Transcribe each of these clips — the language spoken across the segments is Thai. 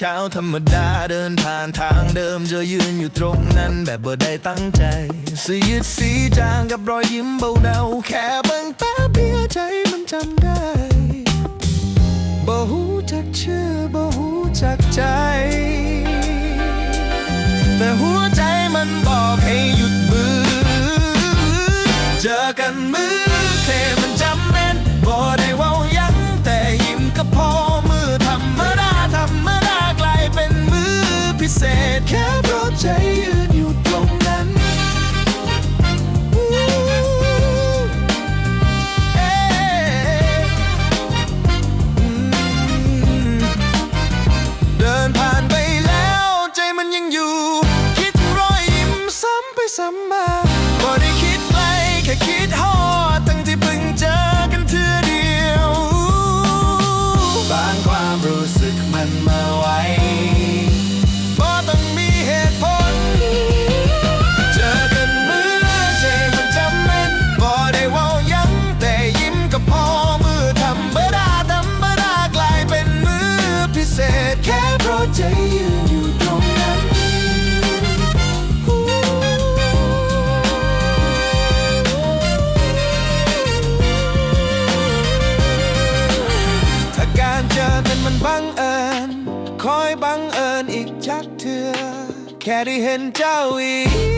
เช้าธรรมดาเดินผ่านทางเดิมเจอยืนอยู่ตรงนั้นแบบบ่ได้ตั้งใจสียืดสีจางกับรอยยิ้มเบาเดาแค่บังตาเบียใจมันจำได้บ่หูจักชื่อบ่หูจักใจ แต่หัวใจมันบอกให้หยุดมือ เจอกันมือ said, Captain. daddy and Joey.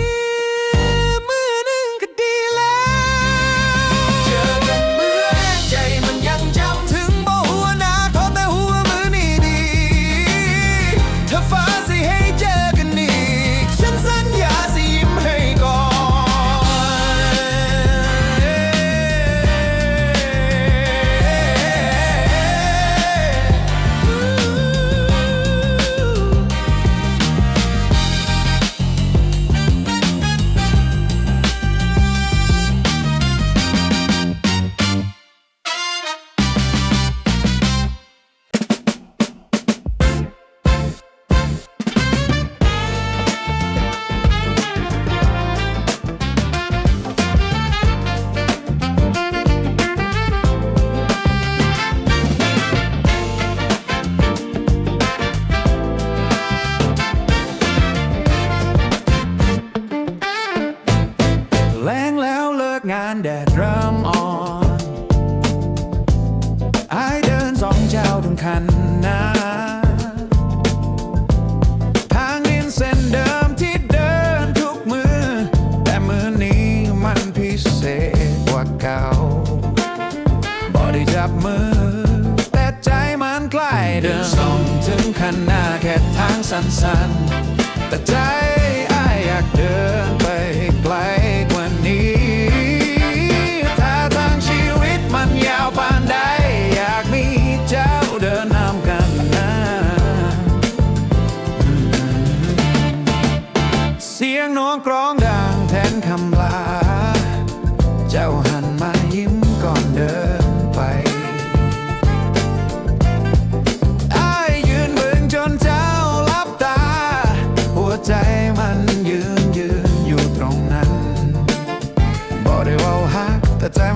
สั้นๆ แต่ใจ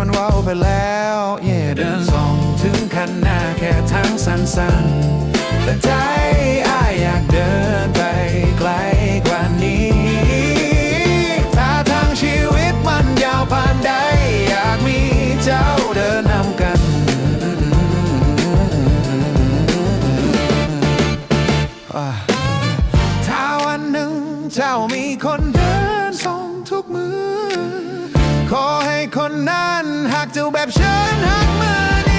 ันว้าวไปแล้วเย่เดินสองถึงคันหน้าแค่ทางสั้นๆ แต่ใจอายอยากเดินไปไกลกว่านี้ถ้าทางชีวิตมันยาวผ่านใด อยากมีเจ้าเดินนำกัน ถ้าวันหนึ่งเจ้ามีคนเดินส่งทุกมือขอ คนนั้น หากเจ้าแบบฉันหักมือ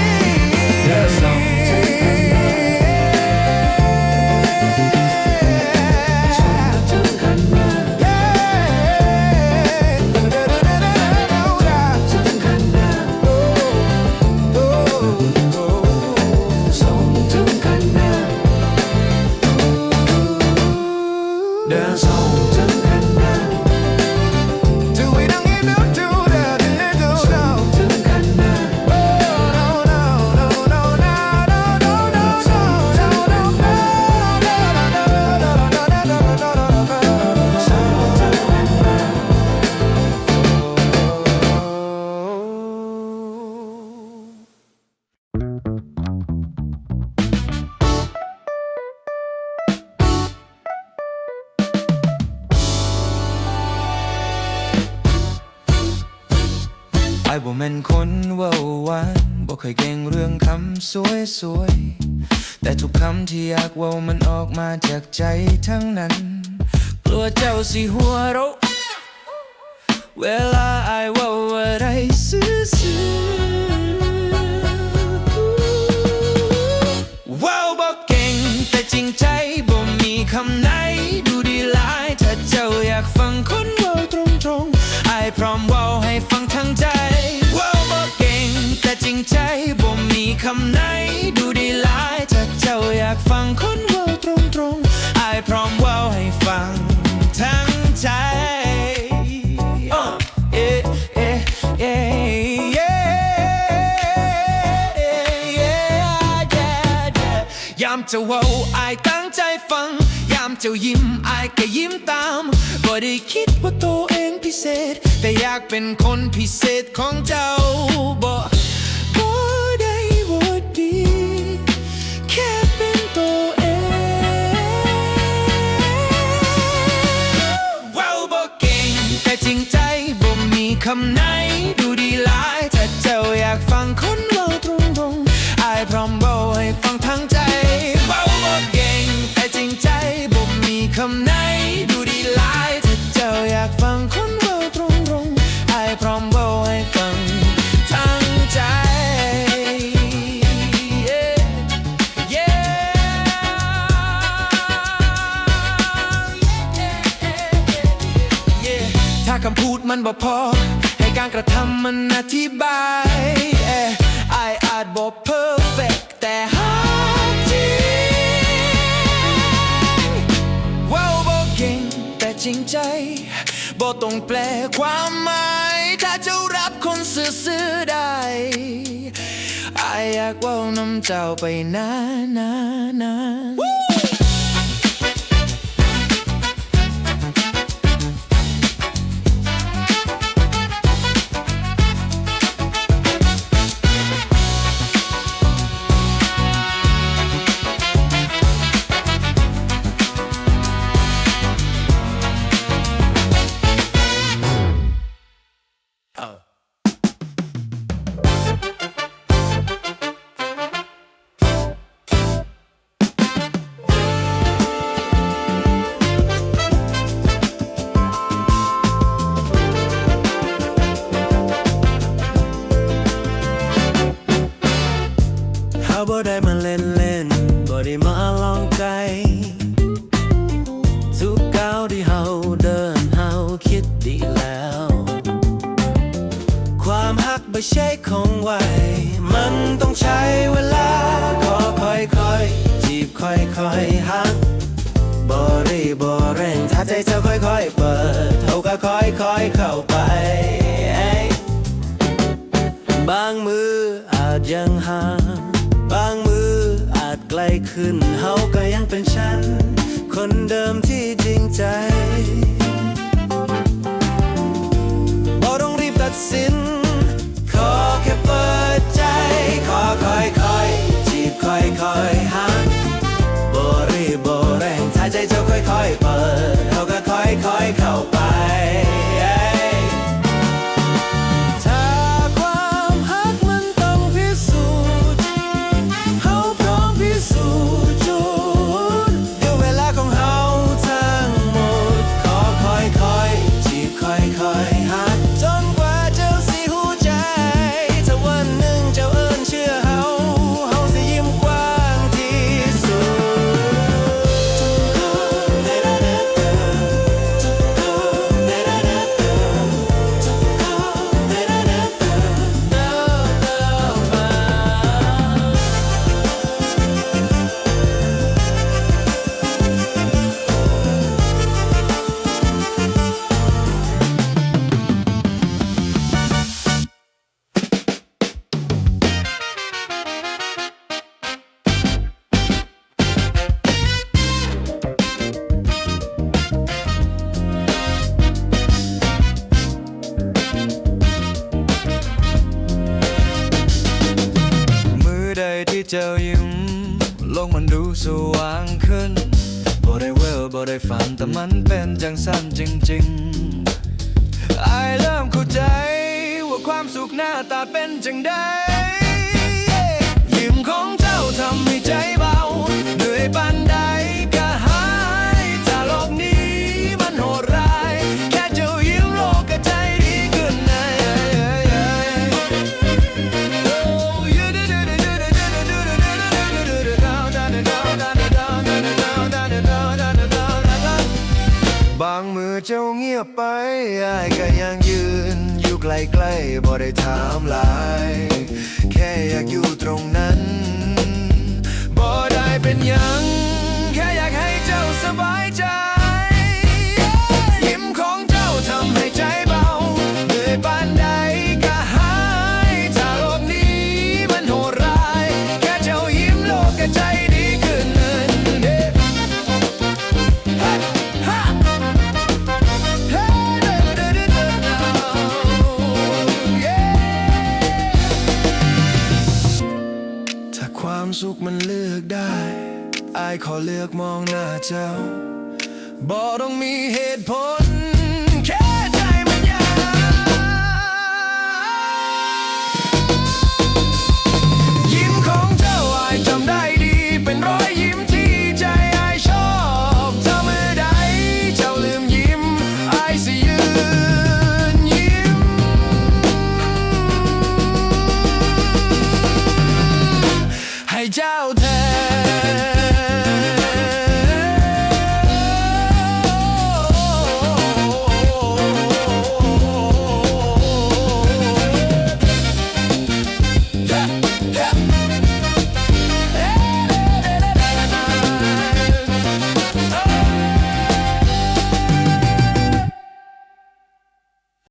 ม่นคนเว้าหวานบ่เคยเก่งเรื่องคำสวยสวย แต่ทุกคำที่อยากเว้ามันออกมาจากใจทั้งนั้น กลัวเจ้าสิหัวเราเวลาไอ้ายว่าอะไรซื่อามเจะเว้าอายตั้งใจฟัง ยามเจะยิ้มอายก็ยิ้มตาม บ่ได้คิดว่าตัวเองพิเศษ แต่อยากเป็นคนพิเศษของเจ้าบ่บ่ได้บ่ดี แค่เป็นตัวเองว้าวบอกเก่งแต่จริงใจบ่มีคำไหน มันบ่พอ ให้การกระทำมันอธิบายเอ่ออาจบ่ perfect แต่หาจริงว้าวบ่เก่งแต่จริงใจบ่ต้องแปลความหมาย ถ้าจ้ารับคนซื่อๆได้อายอยากเว้าน้ำเจ้าไปนานานา ได้มาเล่นเล่นบ่ได้มาลองไกล ทุกก้าวที่เฮาเดินเฮาคิดดีแล้ว ความหักไม่ใช่ของไวมันต้องใช้เวลาขอค่อยค่อยๆจีบค่อยค่อยๆหักบ่รีบ่เร่งถ้าใจเธอค่อยค่อยๆเปิดเฮาก็ค่อยค่อยๆเข้าไปบางมืออาจยังห่าง บางมืออาจไกลขึ้นเฮาก็ยังเป็นฉัน คนเดิมที่จริงใจบ่ต้องรีบตัดสิน เจ้ายิ้มโลกมันดูสว่างขึ้นบ่ได้เวลบ่ได้ฝันแต่มันเป็นจังสั้นจริงๆไอเริ่มเข้าใจ ว่าความสุขหน้าตาเป็นจังได เจ้าเงียบไปอายก็ยังยืน อยู่ใกล้ๆบ่ได้ถามหลาย แค่อยากอยู่ตรงนั้นบ่ได้เป็นยัง แค่อยากให้เจ้าสบายใจ อายขอเลือกมองหน้าเจ้าบอกต้องมีเหตุผล